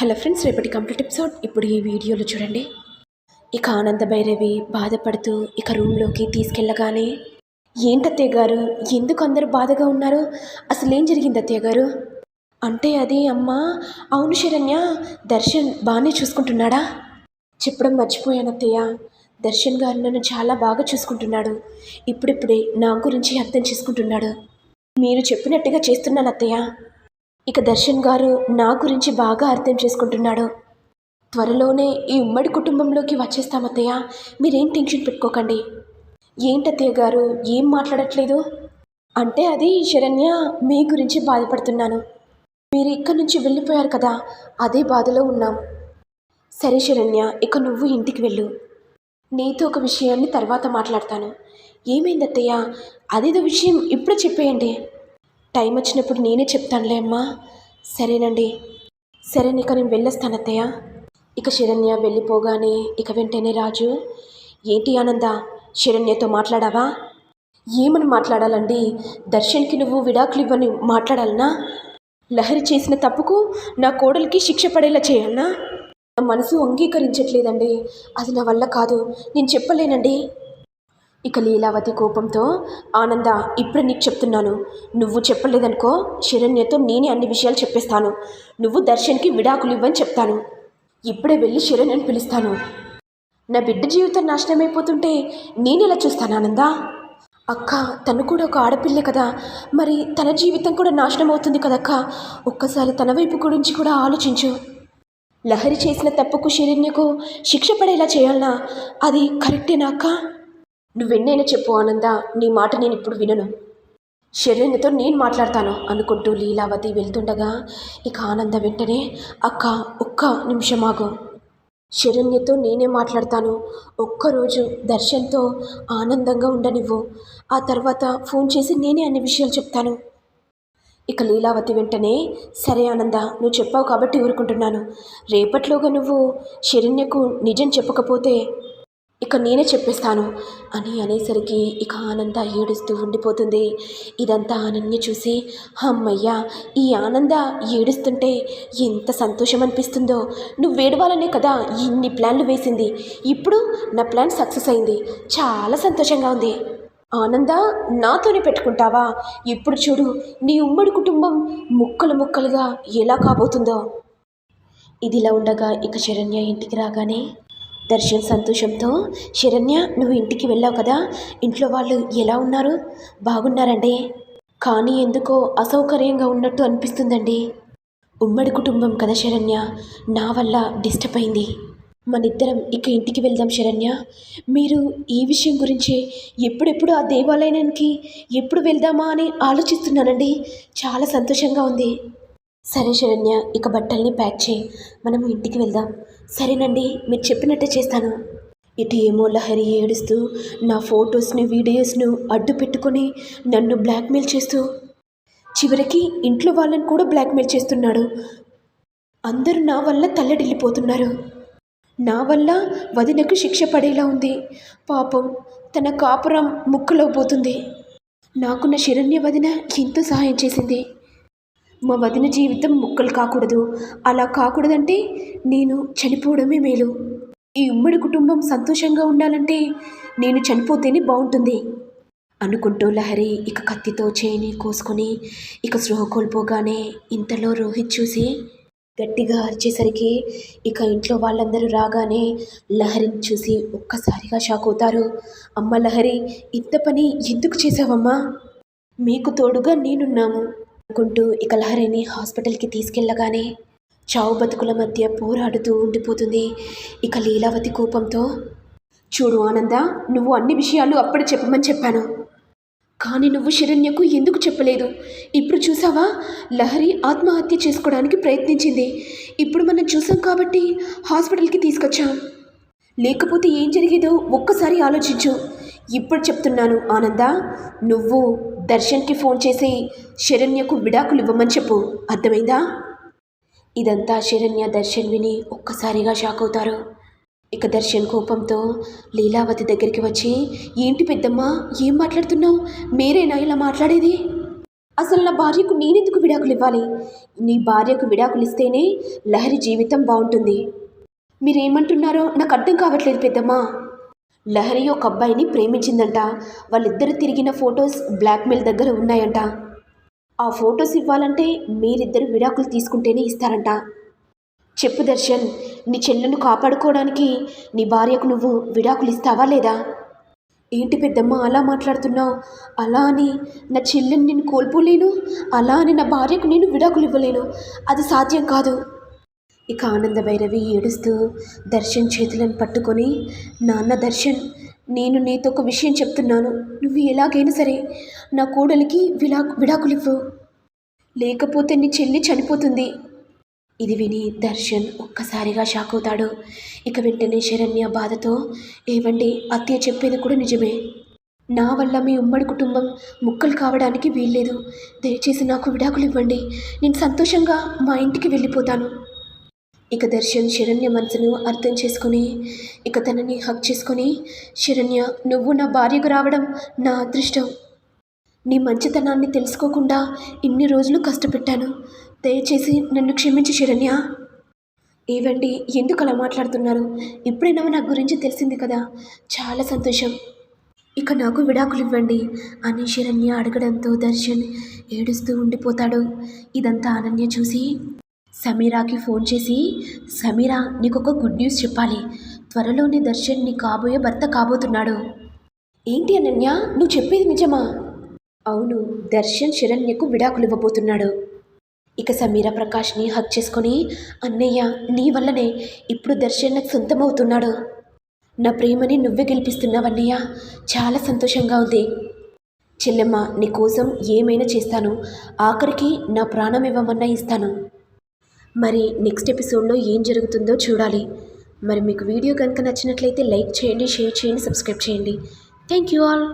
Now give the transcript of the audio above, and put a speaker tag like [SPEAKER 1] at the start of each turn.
[SPEAKER 1] Hello friends రేపటి complete episode. ఇప్పుడు ఈ వీడియోలో చూడండి. ఇక ఆనంద భైరవి బాధపడుతూ ఇక రూమ్లోకి తీసుకెళ్ళగానే ఏంటత్తయ్య గారు? ఎందుకు అందరు బాధగా ఉన్నారు? అసలు ఏం జరిగింది అత్తయ్య గారు? అంటే అది అమ్మా అవును శరణ్య దర్శన్ బాగానే చూసుకుంటున్నాడా? చెప్పడం మర్చిపోయాను అత్తయ్య. దర్శన్ గారు నన్ను చాలా బాగా చూసుకుంటున్నాడు. ఇప్పుడిప్పుడే నా గురించి అర్థం చేసుకుంటున్నాడు. మీరు చెప్పినట్టుగా చేస్తున్నాను అత్తయ్య. ఇక దర్శన్ గారు నా గురించి బాగా అర్థం చేసుకుంటున్నాడు. త్వరలోనే ఈ ఉమ్మడి కుటుంబంలోకి వచ్చేస్తామత్తయ్య మీరేం టెన్షన్ పెట్టుకోకండి. ఏంటత్తయ్య గారు? ఏం మాట్లాడట్లేదు? అంటే అది శరణ్య మీ గురించి బాధపడుతున్నాను. మీరు ఇక్కడి నుంచి వెళ్ళిపోయారు కదా అదే బాధలో ఉన్నాం. సరే శరణ్య ఇక నువ్వు ఇంటికి వెళ్ళు. నీతో ఒక విషయాన్ని తర్వాత మాట్లాడతాను. ఏమైంది అత్తయ్య? అదేదో విషయం ఇప్పుడు చెప్పేయండి. టైం వచ్చినప్పుడు నేనే చెప్తానులే అమ్మా. సరేనండి. సరే ఇక నేను వెళ్ళొస్తాను అత్తయ్య. ఇక శరణ్య వెళ్ళిపోగానే ఇక వెంటనే రాజు ఏంటి ఆనంద శరణ్యతో మాట్లాడావా? ఏమని మాట్లాడాలండి? దర్శన్కి నువ్వు విడాకులు ఇవ్వని మాట్లాడాలనా? లహరి చేసిన తప్పుకు నా కోడలికి శిక్ష పడేలా చేయాలనా? నా మనసు అంగీకరించట్లేదండి. అది నా వల్ల కాదు. నేను చెప్పలేనండి. ఇక లీలావతి కోపంతో ఆనంద ఇప్పుడు నీకు చెప్తున్నాను. నువ్వు చెప్పలేదనుకో శరణ్యతో నేనే అన్ని విషయాలు చెప్పేస్తాను. నువ్వు దర్శన్కి విడాకులు ఇవ్వని చెప్తాను. ఇప్పుడే వెళ్ళి శరణ్యని పిలుస్తాను. నా బిడ్డ జీవితం నాశనమైపోతుంటే నేను ఎలా చూస్తాను ఆనందా? అక్క తను కూడా ఒక ఆడపిల్లే కదా. మరి తన జీవితం కూడా నాశనం అవుతుంది కదక్క? ఒక్కసారి తన వైపు గురించి కూడా ఆలోచించు. లహరి చేసిన తప్పుకు శరణ్యకు శిక్ష పడేలా చేయాలనా? అది కరెక్టేనా అక్క? నువ్వెన్నైనా చెప్పు ఆనంద నీ మాట నేను ఇప్పుడు వినను. శరణ్యతో నేను మాట్లాడతాను అనుకుంటూ లీలావతి వెళ్తుండగా ఇక ఆనంద వెంటనే అక్క ఒక్క నిమిషం ఆగు. శరణ్యతో నేనే మాట్లాడతాను. ఒక్కరోజు దర్శన్తో ఆనందంగా ఉండనివ్వు. ఆ తర్వాత ఫోన్ చేసి నేనే అన్ని విషయాలు చెప్తాను. ఇక లీలావతి వెంటనే సరే ఆనంద నువ్వు చెప్పావు కాబట్టి ఊరుకుంటున్నాను. రేపట్లోగా నువ్వు శరణ్యకు నిజం చెప్పకపోతే ఇక నేనే చెప్పేస్తాను అని అనేసరికి ఇక ఆనంద ఏడుస్తూ ఉండిపోతుంది. ఇదంతా అనన్య చూసి అమ్మయ్యా ఈ ఆనంద ఏడుస్తుంటే ఎంత సంతోషం అనిపిస్తుందో నువ్వేడవాలనే కదా ఇన్ని ప్లాన్లు వేసింది. ఇప్పుడు నా ప్లాన్ సక్సెస్ అయింది. చాలా సంతోషంగా ఉంది. ఆనంద నాతోనే పెట్టుకుంటావా? ఇప్పుడు చూడు నీ ఉమ్మడి కుటుంబం ముక్కలు ముక్కలుగా ఎలా కాబోతుందో. ఇదిలా ఉండగా ఇక శరణ్య ఇంటికి రాగానే దర్శన్ సంతోషంతో శరణ్య నువ్వు ఇంటికి వెళ్ళావు కదా? ఇంట్లో వాళ్ళు ఎలా ఉన్నారు? బాగున్నారండి. కానీ ఎందుకో అసౌకర్యంగా ఉన్నట్టు అనిపిస్తుందండి. ఉమ్మడి కుటుంబం కదా శరణ్య నా వల్ల డిస్టర్బ్ అయింది. మనిద్దరం ఇక ఇంటికి వెళ్దాం శరణ్య. మీరు ఈ విషయం గురించి ఎప్పుడెప్పుడు ఆ దేవాలయానికి ఎప్పుడు వెళ్దామా అని ఆలోచిస్తున్నానండి. చాలా సంతోషంగా ఉంది. సరే శరణ్య ఇక బట్టల్ని ప్యాక్ చేయి. మనం ఇంటికి వెళ్దాం. సరేనండి మీరు చెప్పినట్టే చేస్తాను. ఇటు ఏమో లహరి ఏడుస్తూ నా ఫొటోస్ని వీడియోస్ను అడ్డు పెట్టుకొని నన్ను బ్లాక్మెయిల్ చేస్తూ. చివరికి ఇంట్లో వాళ్ళని కూడా బ్లాక్మెయిల్ చేస్తున్నాడు. అందరూ నా వల్ల తల్లడిల్లిపోతున్నారు. నా వల్ల వదినకు శిక్ష పడేలా ఉంది. పాపం తన కాపురం ముక్కులో పోతుంది. నాకున్న శరణ్య వదిన ఎంతో సహాయం చేసింది. మా వదిన జీవితం ముక్కలు కాకూడదు. అలా కాకూడదంటే నేను చనిపోవడమే మేలు. ఈ ఉమ్మడి కుటుంబం సంతోషంగా ఉండాలంటే నేను చనిపోతేనే బాగుంటుంది. అనుకుంటూ లహరి ఇక కత్తితో చేయిని కోసుకొని ఇక స్పృహ కోల్పోగానే ఇంతలో రోహిత్ చూసి గట్టిగా అరిచేసరికి ఇక ఇంట్లో వాళ్ళందరూ రాగానే లహరిని చూసి ఒక్కసారిగా షాక్ అవుతారు. అమ్మ లహరి ఇంత పని ఎందుకు చేసావమ్మా మీకు తోడుగా నేనున్నాము అనుకుంటూ ఇక లహరిని హాస్పిటల్కి తీసుకెళ్ళగానే చావు బతుకుల మధ్య పోరాడుతూ ఉండిపోతుంది ఇక లీలావతి కోపంతో చూడు ఆనంద నువ్వు అన్ని విషయాలు అప్పుడు చెప్పమని చెప్పాను. కానీ నువ్వు శరణ్యకు ఎందుకు చెప్పలేదు? ఇప్పుడు చూసావా? లహరి ఆత్మహత్య చేసుకోవడానికి ప్రయత్నించింది. ఇప్పుడు మనం చూసాం కాబట్టి హాస్పిటల్కి తీసుకొచ్చాం. లేకపోతే ఏం జరిగేదో ఒక్కసారి ఆలోచించు. ఇప్పుడు చెప్తున్నాను ఆనంద నువ్వు దర్శన్కి ఫోన్ చేసి శరణ్యకు విడాకులు ఇవ్వమని చెప్పు. అర్థమైందా? ఇదంతా శరణ్య దర్శన్ విని ఒక్కసారిగా షాక్ అవుతారు. ఇక దర్శన్ కోపంతో లీలావతి దగ్గరికి వచ్చి ఏంటి పెద్దమ్మ ఏం మాట్లాడుతున్నావు? మీరేనా ఇలా మాట్లాడేది? అసలు నా భార్యకు నేనెందుకు విడాకులు ఇవ్వాలి? నీ భార్యకు విడాకులు ఇస్తేనే లహరి జీవితం బాగుంటుంది. మీరేమంటున్నారో నాకు అర్థం కావట్లేదు పెద్దమ్మా. లహరి ఒక అబ్బాయిని ప్రేమించిందంట. వాళ్ళిద్దరు తిరిగిన ఫొటోస్ బ్లాక్మెయిల్ దగ్గర ఉన్నాయంట. ఆ ఫొటోస్ ఇవ్వాలంటే మీరిద్దరు విడాకులు తీసుకుంటేనే ఇస్తారంట. చెప్పు దర్శన్ నీ చెల్లెను కాపాడుకోవడానికి నీ భార్యకు నువ్వు విడాకులు ఇస్తావా లేదా? ఏంటి పెద్దమ్మ అలా మాట్లాడుతున్నావు? అలా అని నా చెల్లెని నేను కోల్పోలేను? అలా అని నా భార్యకు నేను విడాకులు ఇవ్వలేను? అది సాధ్యం కాదు. ఇక ఆనంద భైరవి ఏడుస్తూ దర్శన్ చేతులను పట్టుకొని నాన్న దర్శన్ నేను నీతో ఒక విషయం చెప్తున్నాను. నువ్వు ఎలాగైనా సరే నా కోడలికి విలా విడాకులివ్వు. లేకపోతే నీ చెల్లి చనిపోతుంది. ఇది విని దర్శన్ ఒక్కసారిగా షాక్ అవుతాడు. ఇక వెంటనే శరణ్య బాధతో ఏవండి అత్తయ్య చెప్పేది కూడా నిజమే. నా వల్ల మీ ఉమ్మడి కుటుంబం ముక్కలు కావడానికి వీల్లేదు. దయచేసి నాకు విడాకులు ఇవ్వండి నేను సంతోషంగా మా ఇంటికి వెళ్ళిపోతాను. ఇక దర్శన్ శరణ్య మనసును అర్థం చేసుకొని ఇక తనని హక్ చేసుకొని శరణ్య నువ్వు నా భార్యకు రావడం నా అదృష్టం. నీ మంచితనాన్ని తెలుసుకోకుండా ఇన్ని రోజులు కష్టపెట్టాను. దయచేసి నన్ను క్షమించి శరణ్య. ఏవండి ఎందుకు అలా మాట్లాడుతున్నారు? ఇప్పుడైనా నా గురించి తెలిసింది కదా. చాలా సంతోషం. ఇక నాకు విడాకులు ఇవ్వండి అని శరణ్య అడగడంతో దర్శన్ ఏడుస్తూ ఉండిపోతాడు. ఇదంతా అనన్య చూసి సమీరాకి ఫోన్ చేసి సమీరా నీకు ఒక గుడ్ న్యూస్ చెప్పాలి. త్వరలోనే దర్శన్ నీ కాబోయే భర్త కాబోతున్నాడు. ఏంటి అనన్య? నువ్వు చెప్పేది నిజమా? అవును దర్శన్ శరణ్యకు విడాకులు ఇవ్వబోతున్నాడు. ఇక సమీర ప్రకాష్ని హక్ చేసుకొని అన్నయ్య నీ వల్లనే ఇప్పుడు దర్శన్ నాకు సొంతమవుతున్నాడు. నా ప్రేమని నువ్వే గెలిపిస్తున్నావన్నయ్య. చాలా సంతోషంగా ఉంది. చెల్లెమ్మ నీ కోసం ఏమైనా చేస్తాను. ఆఖరికి నా ప్రాణం ఇవ్వమన్నా ఇస్తాను. మరి నెక్స్ట్ ఎపిసోడ్లో ఏం జరుగుతుందో చూడాలి. మరి మీకు వీడియో కనుక నచ్చినట్లయితే లైక్ చేయండి షేర్ చేయండి సబ్స్క్రైబ్ చేయండి. Thank you all